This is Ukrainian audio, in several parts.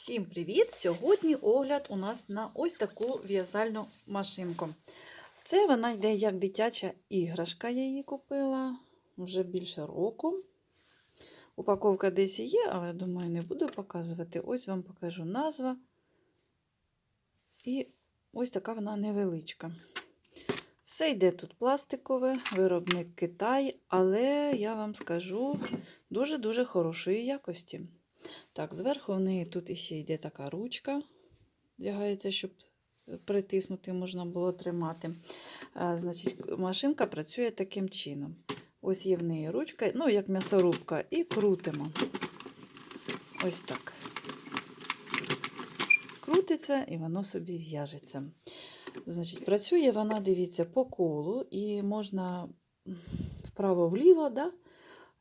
Всім привіт! Сьогодні огляд у нас на ось таку в'язальну машинку. Це вона йде як дитяча іграшка, я її купила вже більше року. Упаковка десь є, але думаю, не буду показувати. Ось вам покажу назва. І ось така вона невеличка. Все йде тут пластикове, виробник Китай, але я вам скажу дуже-дуже хорошої якості. Так, зверху в неї тут іще йде така ручка, вдягається, щоб притиснути можна було тримати. А, значить, машинка працює таким чином. Ось є в неї ручка, ну, як м'ясорубка, і крутимо. Ось так. Крутиться і воно собі в'яжеться. Значить, працює вона, дивіться, по колу, і можна вправо-вліво, да?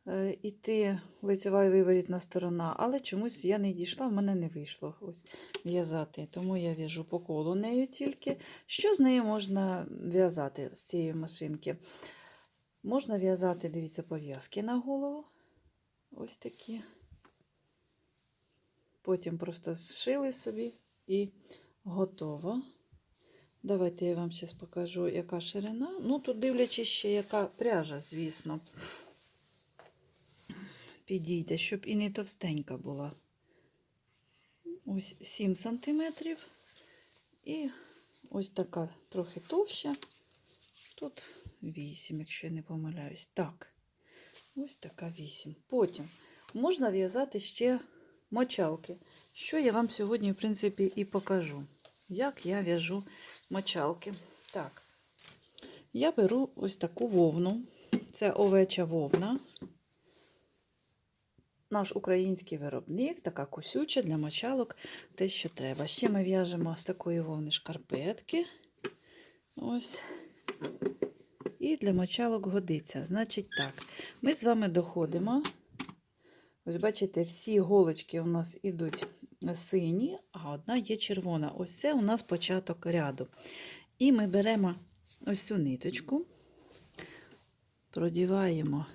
Е, іти лицева виворітна сторона, але чомусь я не дійшла, в мене не вийшло ось в'язати. Тому я в'яжу по колу нею тільки. Що з нею можна в'язати з цієї машинки? Можна в'язати, дивіться, пов'язки на голову. Ось такі. Потім просто зшили собі і готово. Давайте я вам зараз покажу, яка ширина. Ну, тут дивлячись ще, яка пряжа, звісно підійде, щоб і не товстенька була. Ось 7 см. І ось така трохи товща. Тут 8, якщо я не помиляюсь. Так, ось така 8. Потім можна в'язати ще мочалки. Що я вам сьогодні, в принципі, і покажу. Як я в'яжу мочалки. Так, я беру ось таку вовну. Це овеча вовна наш український виробник, така кусюча для мочалок, те, що треба. Ще ми в'яжемо з такої вовни шкарпетки. Ось. І для мочалок годиться. Значить так, ми з вами доходимо. Ось, бачите, всі голочки у нас ідуть сині, а одна є червона. Ось це у нас початок ряду. І ми беремо ось цю ниточку, продіваємо.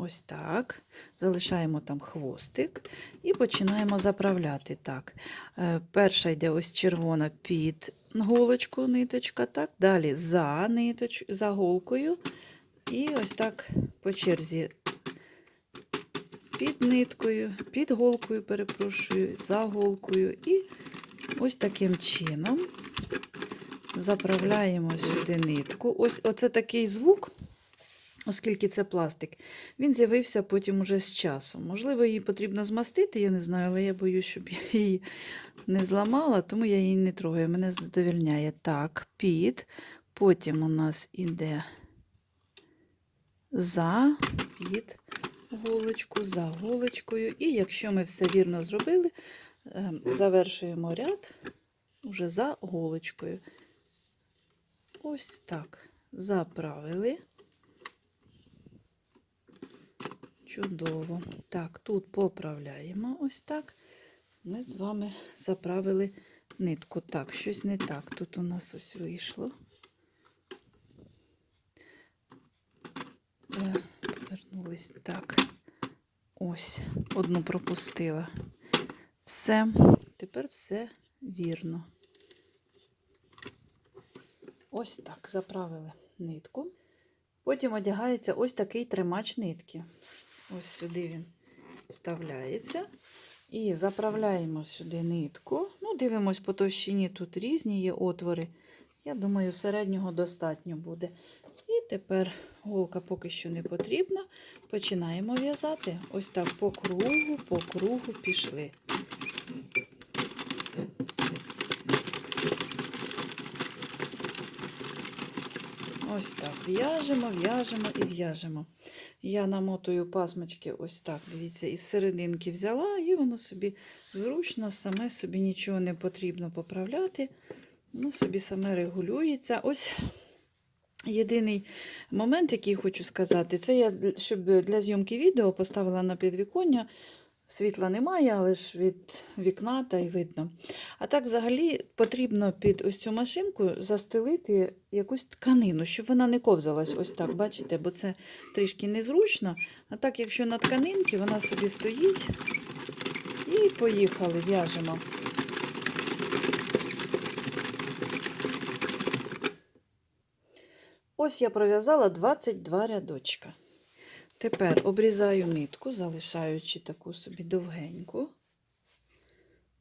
Ось так. Залишаємо там хвостик і починаємо заправляти. Так. Е, Перша йде ось червона під голочку ниточка. так. Далі за ниточ... за голкою. І ось так по черзі під ниткою, під голкою, перепрошую, за голкою. І ось таким чином заправляємо сюди нитку. Ось оце такий звук оскільки це пластик, він з'явився потім уже з часом. Можливо, її потрібно змастити, я не знаю, але я боюсь, щоб я її не зламала, тому я її не трогаю. Мене задовільняє так, під. Потім у нас іде за під голочку, за голочкою. І якщо ми все вірно зробили, ем, завершуємо ряд уже за голочкою. Ось так. Заправили. Чудово. Так, тут поправляємо ось так. Ми з вами заправили нитку. Так, щось не так. Тут у нас ось вийшло. Е, повернулись так. Ось, одну пропустила. Все, тепер все вірно. Ось так, заправили нитку. Потім одягається ось такий тримач нитки. Ось сюди він вставляється. І заправляємо сюди нитку. Ну, дивимось по товщині, тут різні є отвори. Я думаю, середнього достатньо буде. І тепер голка поки що не потрібна. Починаємо в'язати. Ось так по кругу, по кругу пішли. Ось так в'яжемо, в'яжемо і в'яжемо. Я намотую пасмочки, ось так, дивіться, із серединки взяла, і воно собі зручно, саме собі нічого не потрібно поправляти. Воно собі саме регулюється. Ось єдиний момент, який хочу сказати, це я щоб для зйомки відео поставила на підвіконня. Світла немає, але ж від вікна та й видно. А так, взагалі, потрібно під ось цю машинку застелити якусь тканину, щоб вона не ковзалась ось так, бачите, бо це трішки незручно. А так, якщо на тканинки, вона собі стоїть І поїхали, в'яжемо. Ось я пров'язала 22 рядочка. Тепер обрізаю нитку, залишаючи таку собі довгеньку.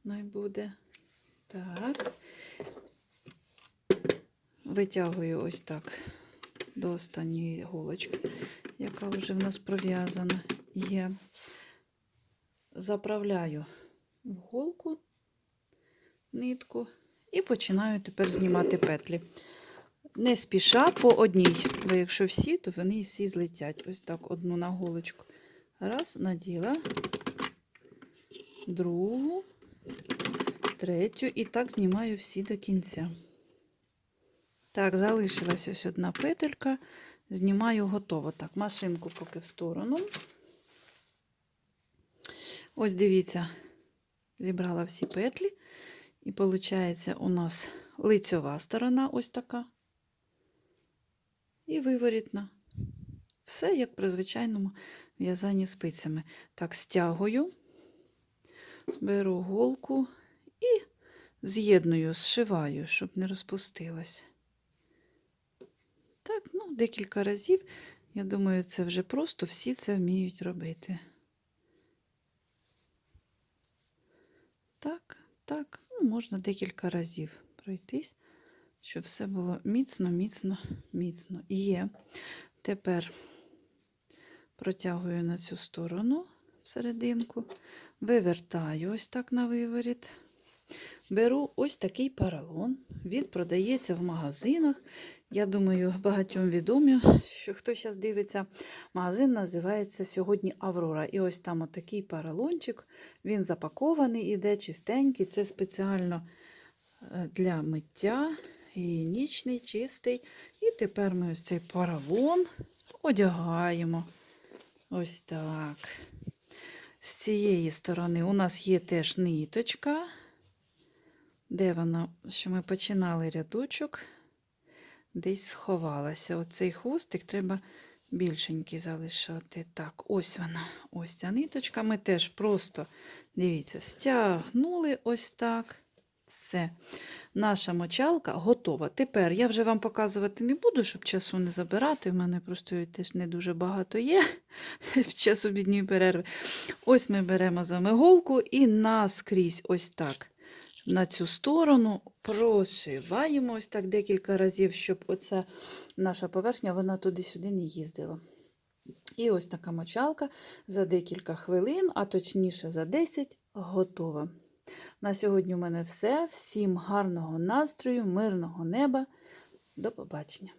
Най буде. Так. Витягую ось так до останньої голочки, яка вже в нас пров'язана є. Заправляю в голку нитку і починаю тепер знімати петлі. Не спіша по одній, бо якщо всі, то вони всі злетять. Ось так одну на голочку. Раз, наділа, другу, третю і так знімаю всі до кінця. Так, залишилась ось одна петелька. Знімаю готово. Так, машинку поки в сторону. Ось дивіться, зібрала всі петлі. І виходить, у нас лицьова сторона ось така. І виворітна. Все як при звичайному в'язанні спицями. Так, стягую, беру голку і з'єдную, зшиваю, щоб не розпустилась. Так, ну, декілька разів. Я думаю, це вже просто всі це вміють робити. Так, так, ну, можна декілька разів пройтись, щоб все було міцно, міцно, міцно. Є. Тепер протягую на цю сторону всерединку, вивертаю ось так на виворіт. Беру ось такий паралон. Він продається в магазинах. Я думаю, багатьом відомі, що хто зараз дивиться, магазин називається сьогодні Аврора. І ось там отакий паралончик. Він запакований, іде чистенький. Це спеціально е, для миття, гігієнічний, чистий. І тепер ми ось цей паралон одягаємо. Ось так. З цієї сторони у нас є теж ниточка. Де вона, що ми починали рядочок, десь сховалася. Оцей хвостик треба більшенький залишати. Так, ось вона, ось ця ниточка. Ми теж просто, дивіться, стягнули ось так. Все. Наша мочалка готова. Тепер я вже вам показувати не буду, щоб часу не забирати. У мене просто теж не дуже багато є в час обідньої перерви. Ось ми беремо з вами голку і наскрізь ось так на цю сторону прошиваємо ось так декілька разів, щоб оця наша поверхня вона туди-сюди не їздила. І ось така мочалка за декілька хвилин, а точніше за 10, готова. На сьогодні у мене все. Всім гарного настрою, мирного неба. До побачення!